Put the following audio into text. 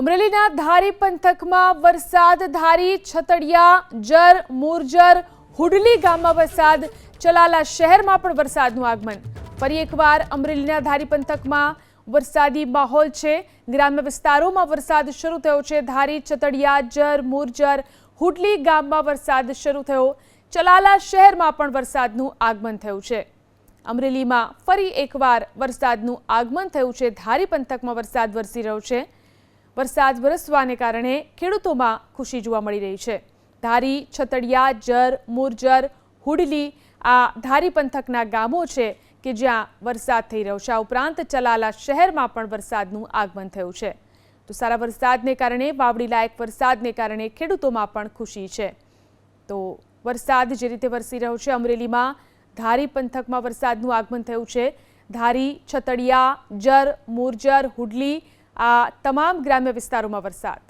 અમરેલીના ધારી પંથકમાં વરસાદ ધારી છતડિયા, જર, મુરજર, હુડલી ગામમાં વરસાદ, ચલાલા શહેરમાં પણ વરસાદનું આગમન. ફરી એકવાર અમરેલીના ધારી પંથકમાં વરસાદી માહોલ છે. ગ્રામ્ય વિસ્તારોમાં વરસાદ શરૂ થયો છે. ધારી, છતડિયા, જર, મુરજર, હુડલી ગામમાં વરસાદ શરૂ થયો. ચલાલા શહેરમાં પણ વરસાદનું આગમન થયું છે. અમરેલીમાં ફરી એકવાર વરસાદનું આગમન થયું છે. ધારી પંથકમાં વરસાદ વરસી રહ્યો છે. વરસાદ વરસવાને કારણે ખેડૂતોમાં ખુશી જોવા મળી રહી છે. ધારી, છતડિયા, જર, મુરજર, હુડલી આ ધારી પંથકના ગામો છે કે જ્યાં વરસાદ થઈ રહ્યો છે. આ ઉપરાંત ચલાલા શહેરમાં પણ વરસાદનું આગમન થયું છે. તો સારા વરસાદને કારણે વાવડી લાયક વરસાદને કારણે ખેડૂતોમાં પણ ખુશી છે. તો વરસાદ જે રીતે વરસી રહ્યો છે અમરેલીમાં, ધારી પંથકમાં વરસાદનું આગમન થયું છે. ધારી, છતડિયા, જર, મુરજર, હુડલી આ તમામ ગ્રામ્ય વિસ્તારોમાં વરસાદ.